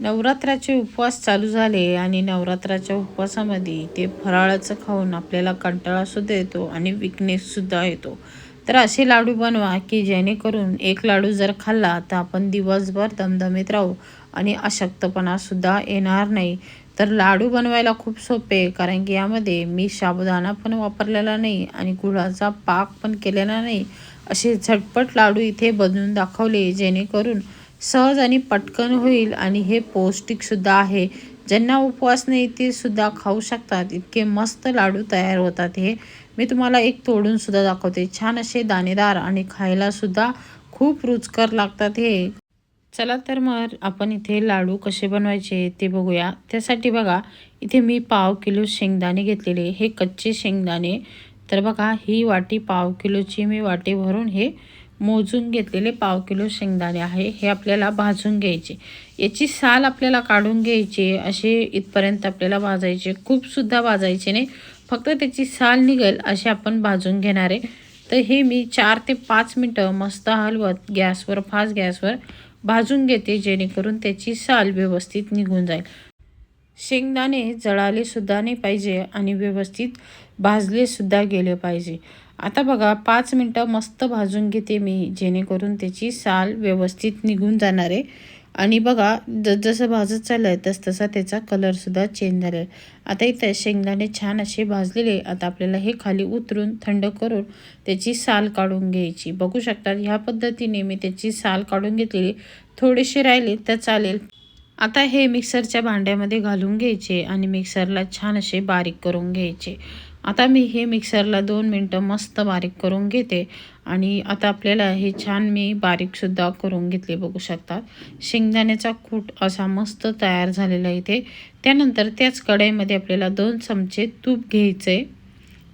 नवरात्राचे उपवास चालू झाले आणि नवरात्राच्या उपवासामध्ये ते फराळाचं खाऊन आपल्याला कंटाळासुद्धा येतो आणि विकनेससुद्धा येतो. तर असे लाडू बनवा की जेणेकरून एक लाडू जर खाल्ला तर आपण दिवसभर दमदमीत राहू आणि अशक्तपणासुद्धा येणार नाही. तर लाडू बनवायला खूप सोपे कारण की यामध्ये मी साबुदाणा पण वापरलेला नाही आणि गुळाचा पाक पण केलेला नाही. असे झटपट लाडू इथे बनवून दाखवले जेणेकरून सहज आणि पटकन होईल आणि हे पौष्टिकसुद्धा आहे. ज्यांना उपवास नाही ते सुद्धा खाऊ शकतात. इतके मस्त लाडू तयार होतात हे. मी तुम्हाला एक तोडूनसुद्धा दाखवते. छान असे दाणेदार आणि खायलासुद्धा खूप रुचकर लागतात हे. चला तर मग आपण इथे लाडू कसे बनवायचे ते बघूया. त्यासाठी बघा इथे मी पाव किलो शेंगदाणे घेतलेले. हे कच्चे शेंगदाणे. तर बघा ही वाटी पाव किलोची मी वाटी भरून हे मोजून घेतलेले पाव किलो शेंगदाणे आहे. हे आपल्याला भाजून घ्यायचे. याची साल आपल्याला काढून घ्यायची. असे इथपर्यंत आपल्याला भाजायचे. खूपसुद्धा भाजायचे नाही. फक्त त्याची साल निघेल असे आपण भाजून घेणार आहे. तर हे मी चार ते पाच मिनटं मस्त हलवत गॅसवर फास्ट गॅसवर भाजून घेते जेणेकरून त्याची साल व्यवस्थित निघून जाईल. शेंगदाणे जळाले सुद्धा नाही पाहिजे आणि व्यवस्थित भाजलेसुद्धा गेले पाहिजे. आता बघा पाच मिनटं मस्त भाजून घेते मी जेणेकरून त्याची साल व्यवस्थित निघून जाणार आहे. आणि बघा जसं भाजत चाललं आहे तस तसा त्याचा कलरसुद्धा चेंज झाला आहे आता इथं शेंगदाणे छान असे भाजलेले आता आपल्याला हे खाली उतरून थंड करून त्याची साल काढून घ्यायची. बघू शकतात ह्या पद्धतीने मी त्याची साल काढून घेतलेली. थोडेसे राहिले तर चालेल. आता हे मिक्सरच्या भांड्यामध्ये घालून घ्यायचे आणि मिक्सरला छान असे बारीक करून घ्यायचे. आता मी हे मिक्सरला दोन मिनटं मस्त बारीक करून घेते. आणि आता आपल्याला हे छान मी बारीकसुद्धा करून घेतले बघू शकतात. शेंगदाण्याचा कूट असा मस्त तयार झालेला आहे इथे. त्यानंतर त्याच कढईमध्ये आपल्याला दोन चमचे तूप घ्यायचे.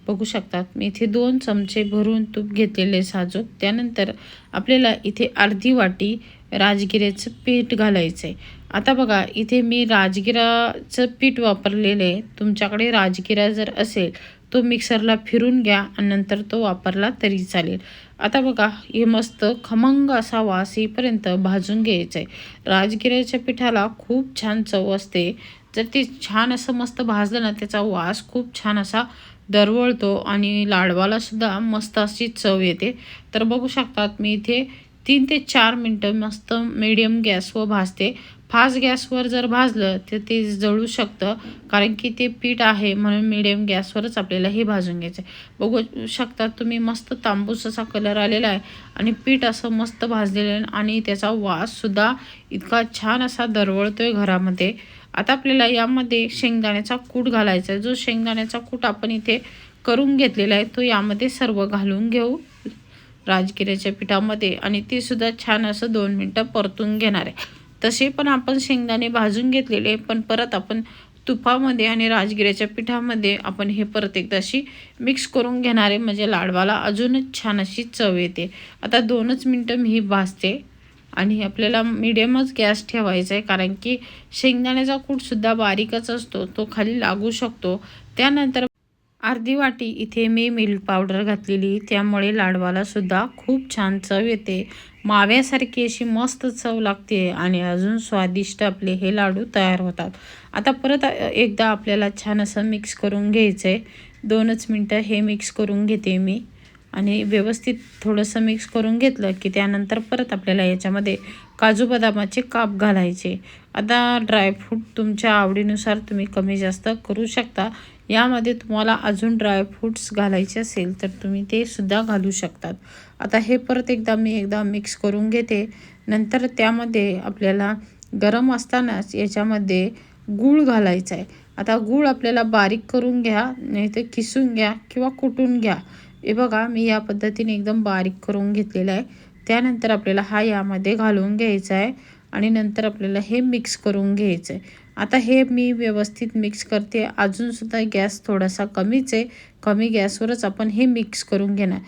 बघू शकतात मी इथे दोन चमचे भरून तूप घेतलेले साजूक. त्यानंतर आपल्याला इथे अर्धी वाटी राजगिऱ्याचं पीठ घालायचं आहे आता बघा इथे मी राजगिराचं पीठ वापरलेलं आहे. तुमच्याकडे राजगिरा जर असेल तो मिक्सरला फिरून घ्या आणि नंतर तो वापरला तरी चालेल. आता बघा हे मस्त खमंग असा वास येईपर्यंत भाजून घ्यायचं आहे राजगिऱ्याच्या पिठाला खूप छान चव असते. जर ते छान असं मस्त भाजलं ना त्याचा वास खूप छान असा दरवळतो आणि लाडवाला सुद्धा मस्त अशी चव येते. तर बघू शकतात मी इथे तीन ते चार मिनटं मस्त मीडियम गॅसवर भाजते. फास्ट गॅसवर जर भाजलं तर ते जळू शकतं. कारण की ते पीठ आहे म्हणून मिडियम गॅसवरच आपल्याला हे भाजून घ्यायचं आहे बघू शकता तुम्ही मस्त तांबूस असा कलर आलेला आहे आणि पीठ असं मस्त भाजलेलं आहे आणि त्याचा वाससुद्धा इतका छान असा दरवळतो आहे घरामध्ये. आता आपल्याला यामध्ये शेंगदाण्याचा कूट घालायचा आहे. जो शेंगदाण्याचा कूट आपण इथे करून घेतलेला आहे तो यामध्ये सर्व घालून घेऊ राजगिऱ्याच्या पिठामध्ये आणि ते सुद्धा छान असं दोन मिनटं परतून घेणार आहे. तसे पण आपण शेंगदाणे भाजून घेतलेले पण परत आपण तुपामध्ये आणि राजगिऱ्याच्या पिठामध्ये आपण हे परत एकदा अशी मिक्स करून घेणारे म्हणजे लाडवाला अजूनच छान अशी चव येते. आता दोनच मिनटं मी ही भाजते आणि आपल्याला मिडियमच गॅस ठेवायचा आहे. कारण की शेंगदाण्याचा कूटसुद्धा बारीकच असतो. तो खाली लागू शकतो. त्यानंतर अर्धी वाटी इथे मी मिल्क पावडर घातलेली. त्यामुळे लाडवालासुद्धा खूप छान चव येते. माव्यासारखी अशी मस्त चव लागते आणि अजून स्वादिष्ट आपले हे लाडू तयार होतात. आता परत एकदा आपल्याला छान असं मिक्स करून घ्यायचं आहे दोनच मिनटं हे मिक्स करून घेते मी. आणि व्यवस्थित थोडंसं मिक्स करून घेतलं की त्यानंतर परत आपल्याला याच्यामध्ये काजू बदामाचे काप घालायचे. आता ड्रायफ्रूट तुमच्या आवडीनुसार तुम्ही कमी जास्त करू शकता. यामध्ये तुम्हाला अजून ड्रायफ्रूट्स घालायचे असेल तर तुम्ही ते सुद्धा घालू शकतात. आता हे परत एकदा मी एकदा मिक्स करून घेते. नंतर त्यामध्ये आपल्याला गरम असतानाच याच्यामध्ये गूळ घालायचा आहे. आता गूळ आपल्याला बारीक करून घ्या नाही तर किसून घ्या किंवा कुटून घ्या. हे बघा मी या पद्धतीने एकदम बारीक करून घेतलेला आहे. त्यानंतर आपल्याला हा यामध्ये घालून घ्यायचा आहे आणि नंतर आपल्याला हे मिक्स करून घ्यायचं आहे. आता हे मी व्यवस्थित मिक्स करते. अजूनसुद्धा गॅस थोडासा कमीच आहे. कमी गॅसवरच आपण हे मिक्स करून घेणार.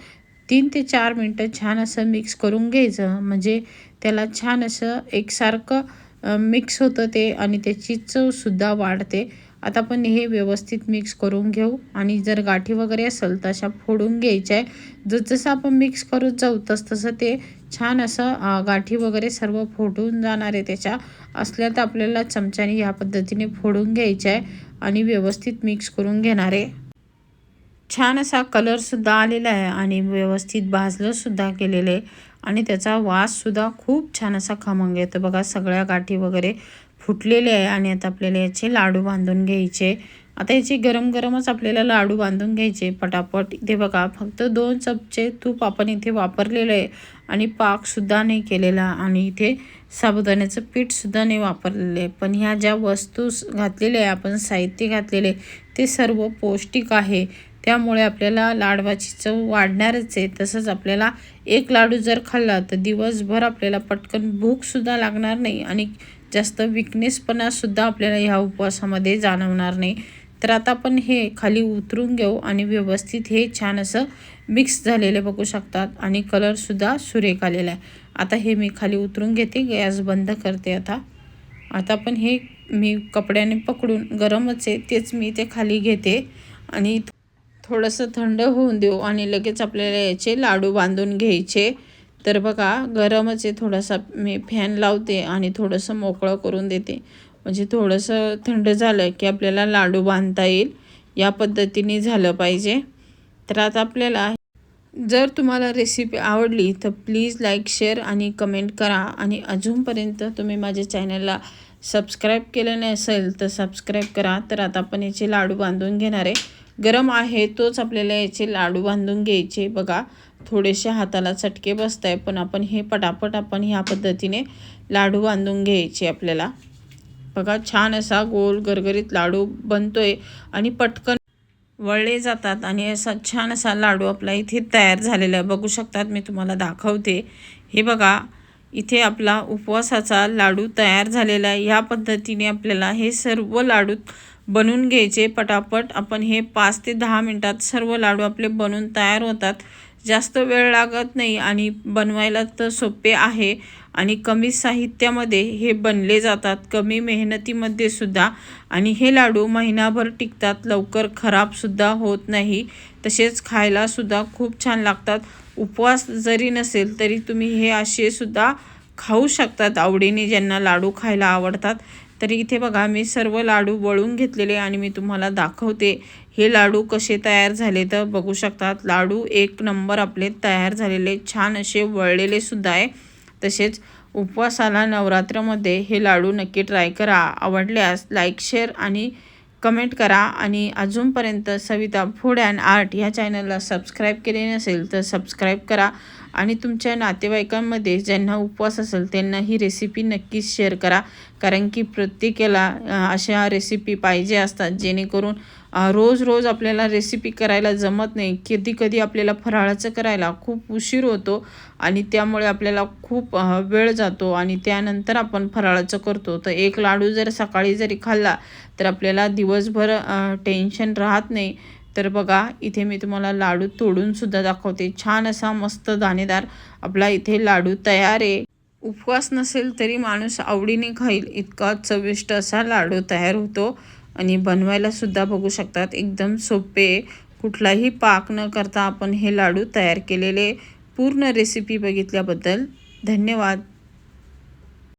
तीन ते चार मिनटं छान असं मिक्स करून घ्यायचं. म्हणजे त्याला छान असं एकसारखं मिक्स होतं ते आणि त्याची चवसुद्धा वाढते. आता आपण हे व्यवस्थित मिक्स करून घेऊ. आणि जर गाठी वगैरे असेल तर अशा फोडून घ्यायच्या आहे. जसजसं आपण मिक्स करत जाऊ तस तसं ते छान असं गाठी वगैरे सर्व फोडून जाणार आहे त्याच्या. असल्या तर आपल्याला चमच्याने ह्या पद्धतीने फोडून घ्यायच्या आहे. आणि व्यवस्थित मिक्स करून घेणार आहे. छान असा कलरसुद्धा आलेला आहे आणि व्यवस्थित भाजलंसुद्धा केलेलं आहे. आणि त्याचा वाससुद्धा खूप छान असा खमंग येतो बघा सगळ्या गाठी वगैरे. फुटलेले आहे आणि आता आपल्याला याचे लाडू बांधून घ्यायचे. आता याचे गरम गरमच आपल्याला लाडू बांधून घ्यायचे. पटापट. इथे बघा फक्त दोन चपचे तूप आपण इथे वापरलेलं आहे आणि पाकसुद्धा नाही केलेला आणि इथे साबुदाण्याचं पीठसुद्धा नाही वापरलेलं आहे. पण ह्या ज्या वस्तू घातलेल्या आहे आपण साहित्य घातलेले ते सर्व पौष्टिक आहे. त्यामुळे आपल्याला लाडवाची चव वाढणारच आहे. तसंच आपल्याला एक लाडू जर खाल्ला तर दिवसभर आपल्याला पटकन भूकसुद्धा लागणार नाही आणि जास्त विकनेसपणासुद्धा आपल्याला ह्या उपवासामध्ये जाणवणार नाही. तर आता आपण हे खाली उतरून घेऊ आणि व्यवस्थित हे छान असं मिक्स झालेले बघू शकतात आणि कलरसुद्धा सुरेख आलेला आहे. आता हे मी खाली उतरून घेते गॅस बंद करते आता. आता पण हे मी कपड्याने पकडून गरमच आहे तेच मी ते खाली घेते आणि थोडंसं थंड होऊन देऊ आणि लगेच आपल्याला याचे लाडू बांधून घ्यायचे. तर बघा गरमच आहे थोडासा. मी फॅन लावते आणि थोडंसं मोकळं करून देते. म्हणजे थोडंसं थंड झालं की आपल्याला लाडू बांधता येईल. या पद्धतीने झालं पाहिजे. तर आता आपल्याला जर तुम्हाला रेसिपी आवडली तर प्लीज लाईक शेअर आणि कमेंट करा. आणि अजूनपर्यंत तुम्ही माझ्या चॅनलला सबस्क्राईब केलं नाही असेल तर सबस्क्राईब करा. तर आता आपण याचे लाडू बांधून घेणार आहे. गरम आहे तोच आपल्याला याचे लाडू बांधून घ्यायचे. बघा थोडेसे हाताला चटके बसत आहे पण आपण हे पटापट आपण ह्या पद्धतीने लाडू बांधून घ्यायचे आपल्याला. बघा छान असा गोल गरगरीत लाडू बनतोय आणि पटकन वळले जातात आणि असा छान असा लाडू आपला इथे तयार झालेला आहे. बघू शकतात मी तुम्हाला दाखवते. हे बघा इथे आपला उपवासाचा लाडू तयार झालेला आहे. ह्या पद्धतीने आपल्याला हे सर्व लाडू बनवून घ्यायचे. पटापट आपण हे पाच ते दहा मिनटात सर्व लाडू आपले बनून तयार होतात. जास्त वेळ लागत नाही आणि बनवायला तर सोपे आहे आणि कमी साहित्यामध्ये हे बनले जातात. कमी मेहनतीमध्ये सुद्धा. आणि हे लाडू महिनाभर टिकतात. लवकर खराबसुद्धा होत नाही. तसेच खायलासुद्धा खूप छान लागतात. उपवास जरी नसेल तरी तुम्ही हे असे सुद्धा खाऊ शकतात. आवडीने ज्यांना लाडू खायला आवडतात. तर इथे बघा मी सर्व लाडू वळून घेतलेले आणि मी तुम्हाला दाखवते. हे लाडू कसे तयार झाले तर बघू शकतात. लाडू एक नंबर आपले तयार झालेले छान असे वळलेले सुद्धा आहे. तसेच उपवासाला नवरात्रामध्ये हे लाडू नक्की ट्राय करा. आवडल्यास लाईक शेअर आणि कमेंट करा. आणि अजूनपर्यंत सविता फूड अँड आर्ट ह्या चॅनलला सबस्क्राईब केले नसेल तर सबस्क्राईब करा. आणि तुमच्या नातेवाईकांमध्ये ज्यांना उपवास असेल त्यांना ही रेसिपी नक्कीच शेअर करा. कारण की प्रत्येकाला अशा रेसिपी पाहिजे असतात जेणेकरून रोज रोज आपल्याला रेसिपी करायला जमत नाही. कधी कधी आपल्याला फराळाचं करायला खूप उशीर होतो आणि त्यामुळे आपल्याला खूप वेळ जातो आणि त्यानंतर आपण फराळाचं करतो. तर एक लाडू जर सकाळी जरी खाल्ला तर आपल्याला दिवसभर टेन्शन राहत नाही. तर बघा इथे मी तुम्हाला लाडू तोडूनसुद्धा दाखवते. छान असा मस्त दाणेदार आपला इथे लाडू तयार आहे. उपवास नसेल तरी माणूस आवडीने खाईल. इतका चविष्ट असा लाडू तयार होतो आणि बनवायलासुद्धा बघू शकतात. एकदम सोपे कुठलाही पाक न करता आपण हे लाडू तयार केलेले पूर्ण रेसिपी बघितल्याबद्दल धन्यवाद.